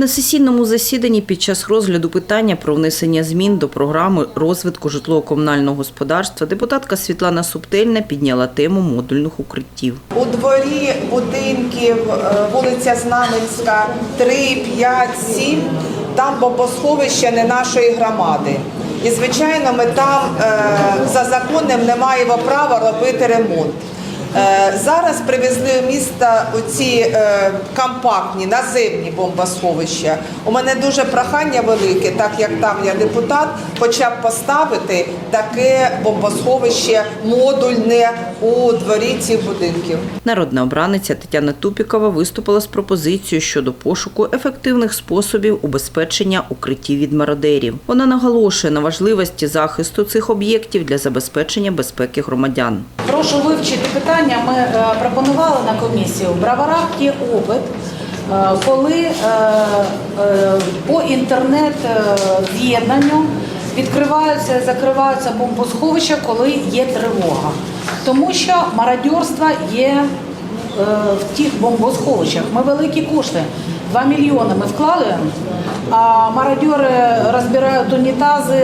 На сесійному засіданні під час розгляду питання про внесення змін до програми розвитку житлово-комунального господарства депутатка Світлана Субтельна підняла тему модульних укриттів. У дворі будинків е, вулиця Знаменська 3, 5, 7, там бомбосховище не нашої громади. І звичайно, ми там е, за законом не маємо права робити ремонт. Е, Зараз привезли в місто оці е, компактні наземні бомбосховища. У мене дуже прохання велике, так як там я депутат, хоча б поставити таке бомбосховище модульне у дворі цих будинків. Народна обраниця Тетяна Тупікова виступила з пропозицією щодо пошуку ефективних способів убезпечення укриттів від мародерів. Вона наголошує на важливості захисту цих об'єктів для забезпечення безпеки громадян. Прошу вивчити питання. Ми е, пропонували на комісію. В браварах є опит, е, коли е, по інтернет-з'єднанню відкриваються і закриваються бомбосховища, коли є тривога. Тому що мародерство є в тих бомбосховищах. Ми великі кошти. 2 мільйони ми вклали, а мародьори розбирають унітази,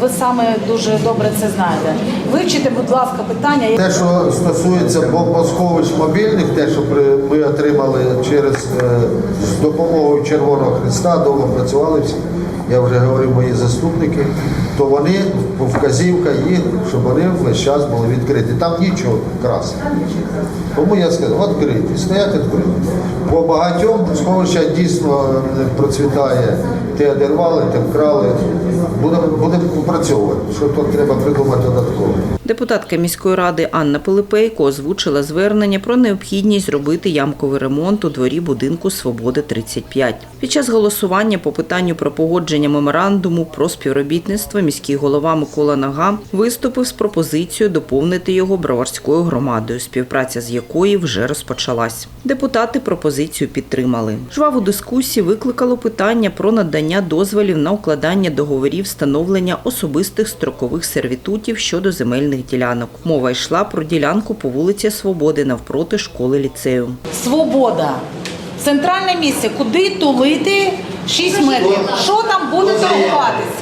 ви саме дуже добре це знаєте. Вивчите, будь ласка, питання. Те, що стосується бомбосховищ мобільних, те, що ми отримали через е, з допомогою Червоного Христа, довго працювали всі, я вже говорив мої заступники, то вони вказівка їх, щоб вони весь час були відкриті. Там нічого красного. Тому я сказав, відкриті, стоять відкриті. По багатьом сховища дійсно е, процвітає. Те одервали, те вкрали. Будемо будемо попрацьовувати. Що тут треба придумати додатково. Депутатка міської ради Анна Пилипейко озвучила звернення про необхідність зробити ямковий ремонт у дворі будинку Свободи 35. Під час голосування по питанню про погодження меморандуму про співробітництво міський голова Микола Нага виступив з пропозицією доповнити його броварською громадою, співпраця з якої вже розпочалась. Депутати пропозицію підтримали. Жваву дискусію викликало питання про надання дозволів на укладання договорів встановлення особистих строкових сервітутів щодо земельних ділянок. Мова йшла про ділянку по вулиці Свободи навпроти школи ліцею. Свобода. Центральне місце, куди тулити 6 метрів. Що там буде торгуватися?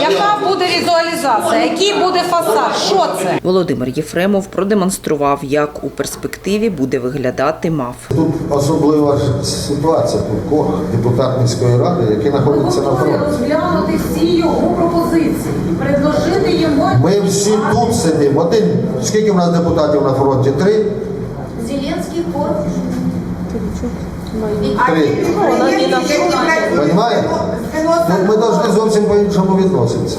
Яка буде візуалізація? Який буде фасад? Що це? Володимир Єфремов продемонстрував, як у перспективі буде виглядати МАФ. Тут особлива ситуація. Тут ко- депутат міської ради, який знаходиться на фронті. розглянути всі його пропозиції, предложити йому Ми всі тут сидимо. Один скільки в нас депутатів на фронті? Три? Зеленский корпус. Три. Понимаєте? Ну, ми повинні зовсім по-іншому відноситися.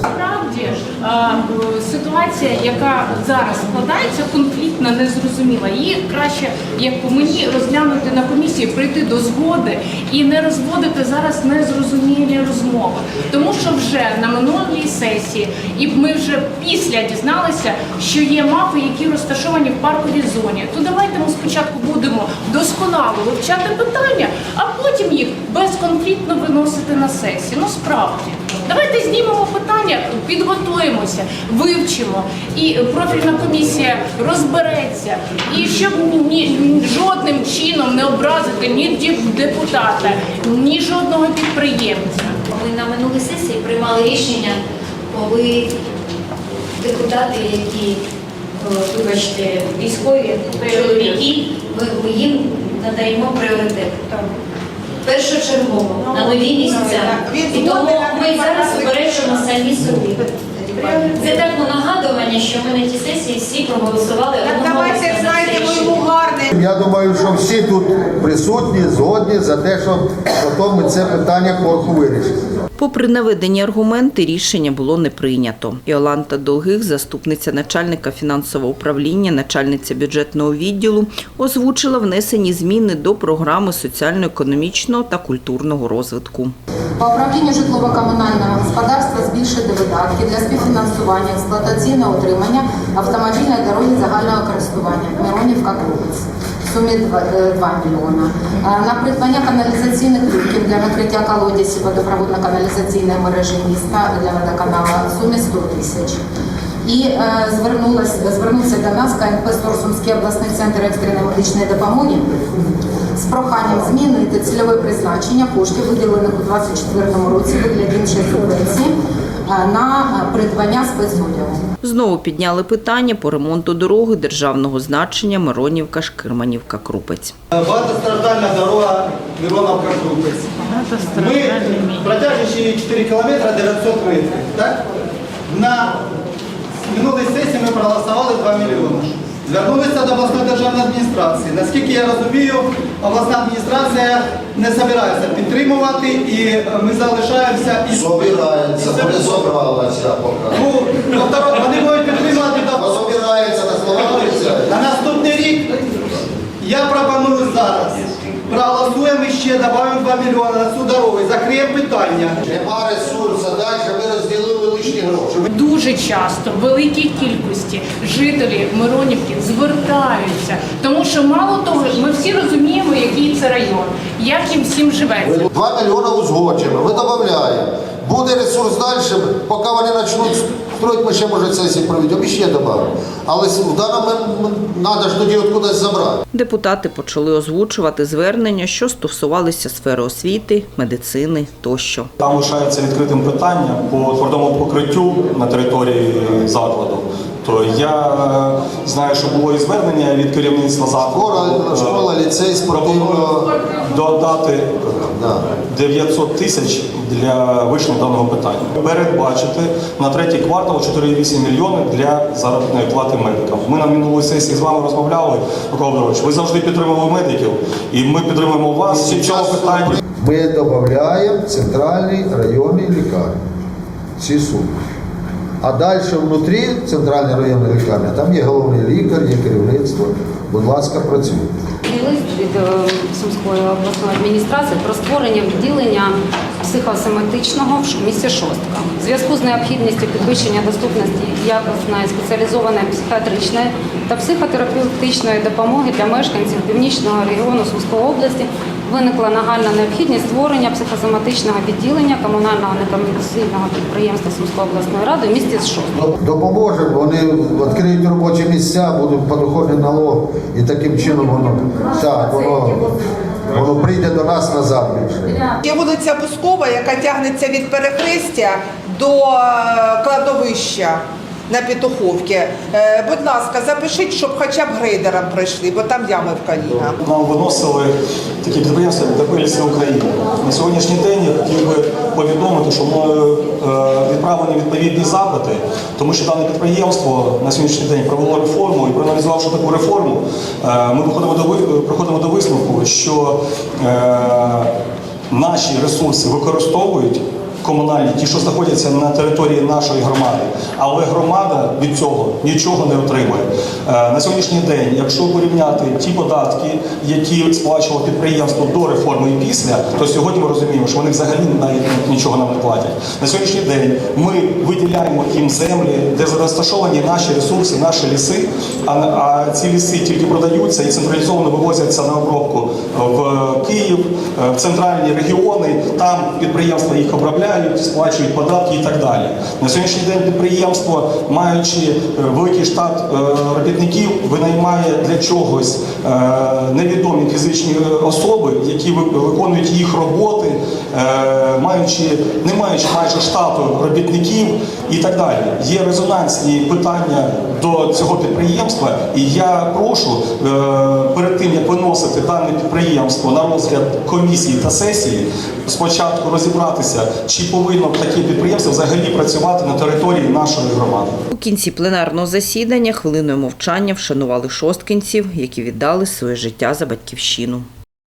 Насправді е, ситуація, яка зараз складається, конфліктна, незрозуміла. Її краще, як по мені, розглянути на комісії, прийти до згоди і не розводити зараз незрозумілі розмови. Тому що вже на минулій сесії, і ми вже після дізналися, що є мапи, які розташовані в парковій зоні. То давайте ми спочатку будемо досконало вивчати питання, а потім їх безконфліктно виносити на сесію. Ну справді. Давайте знімемо питання, підготуємося, вивчимо, і профільна комісія розбереться. І щоб ні, ні- жодним чином не образити ні депутата, ні жодного підприємця. Ми на минулій сесії приймали рішення, коли депутати, які, е, вибачте, військові чоловіки, ми, ми їм надаємо пріоритет. Першочергово на нові місця. І тому ми зараз обережемо самі собі. Це так на нагадування, що ми на тій сесії всі проголосували Так давайте знайдемо йому гарне. Я думаю, що всі тут присутні, згодні за те, щоб потім ми це питання корку вирішити. Попри наведені аргументи, рішення було не прийнято. Іоланта Долгих, заступниця начальника фінансового управління, начальниця бюджетного відділу, озвучила внесені зміни до програми соціально-економічного та культурного розвитку. По управлінню житлово-комунального господарства збільшити видатки для співфінансування експлуатаційного утримання автомобільної дороги загального користування Миронівка Крупець в сумі 2, 2 мільйона. На придбання каналізаційних люків для накриття колодязів водопроводно-каналізаційної мережі міста для водоканала в сумі 100 тисяч. І е, звернувся до нас КНП «Сторсумський обласний центр екстреної медичної допомоги з проханням змінити цільове призначення коштів, виділених у 2024 році вигляді іншої субвенції е, на е, придбання спецодягу. Знову підняли питання по ремонту дороги державного значення Миронівка Шкирманівка Крупець. Багатостраждальна дорога Мироновка Крупець. Ми протяжністю 4 кілометри 900 метрів. Так? На минулій сесії ми проголосували 2 мільйони. Звернулися до обласної державної адміністрації. Наскільки я розумію, обласна адміністрація не збирається підтримувати і е, ми залишаємося із... Собирається, не собралася поки. Ну, повторю, вони будуть підтримувати до Собирається на. На наступний рік я пропоную зараз. Проголосуємо і ще додаємо 2 мільйони на цю дорогу і закриємо питання. Нема ресурсу, далі Дуже часто в великій кількості жителі Миронівки звертаються, тому що мало того, ми всі розуміємо, який це район, як їм всім живеться. 2 мільйони узгоджено, ми додаємо. Буде ресурс далі, поки вони почнуть строїти, ми ще може сесії проведемо і ще додамо. Але в даному треба ж тоді от кудись забрати. Депутати почали озвучувати звернення, що стосувалися сфери освіти, медицини тощо. Там лишається відкритим питання по твердому покриттю на території закладу. То я е, знаю, що було і звернення від керівництва закладу. Школа, школа, ліцей, спортивно. Додати Да. 900 тисяч для вирішення даного питання. Передбачити на третій квартал 4,8 мільйони для заробітної плати медикам. Ми на минулій сесії з вами розмовляли, Микола Петрович, ви завжди підтримували медиків, і ми підтримуємо вас. І в цьому питанні Ми додаємо центральний районний лікарні. Ці суми. А далі внутрі центральної районної лікарні там є головний лікар, є керівництво. Будь ласка, працюйте. Лист від е, Сумської обласної адміністрації про створення відділення психосоматичного в місті Шостка. В зв'язку з необхідністю підвищення доступності якісної спеціалізованої психіатричної та психотерапевтичної допомоги для мешканців північного регіону Сумської області виникла нагальна необхідність створення психосоматичного відділення комунального некомерційного підприємства Сумської обласної ради в місті Шостка. Допоможемо, вони відкриють робочі місця, будуть подоходний налог і таким чином воно так, воно, воно прийде до нас назад. Є вулиця Бускова, яка тягнеться від перехрестя до е, кладовища на Петуховці. Е, Будь ласка, запишіть, щоб хоча б грейдером прийшли, бо там ями в коліна. нам виносили такі підприємства як України. На сьогоднішній день я хотів би повідомити, що мною е, відправлені відповідні запити, тому що дане підприємство на сьогоднішній день провело реформу і проаналізувавши таку реформу, е, ми виходимо до приходимо до висновку, що наші ресурси використовують комунальні, ті, що знаходяться на території нашої громади, але громада від цього нічого не отримує. Е, На сьогоднішній день, якщо порівняти ті податки, які сплачувало підприємство до реформи і після, то сьогодні ми розуміємо, що вони взагалі навіть нічого нам не платять. На сьогоднішній день ми виділяємо їм землі, де розташовані наші ресурси, наші ліси, а, ці ліси тільки продаються і централізовано вивозяться на обробку в Київ, е, в центральні регіони. Там підприємства їх обробляють, сплачують податки і так далі. На сьогоднішній день підприємство, маючи е, великий штат е, робітників, винаймає для чогось е, невідомі фізичні особи, які виконують їх роботи, маючи, не маючи майже штату робітників і так далі. Є резонансні питання до цього підприємства, і я прошу перед тим як виносити дане підприємство на розгляд комісії та сесії, спочатку розібратися, чи повинно таке підприємство взагалі працювати на території нашої громади. У кінці пленарного засідання хвилиною мовчання вшанували шосткинців, які віддали своє життя за батьківщину.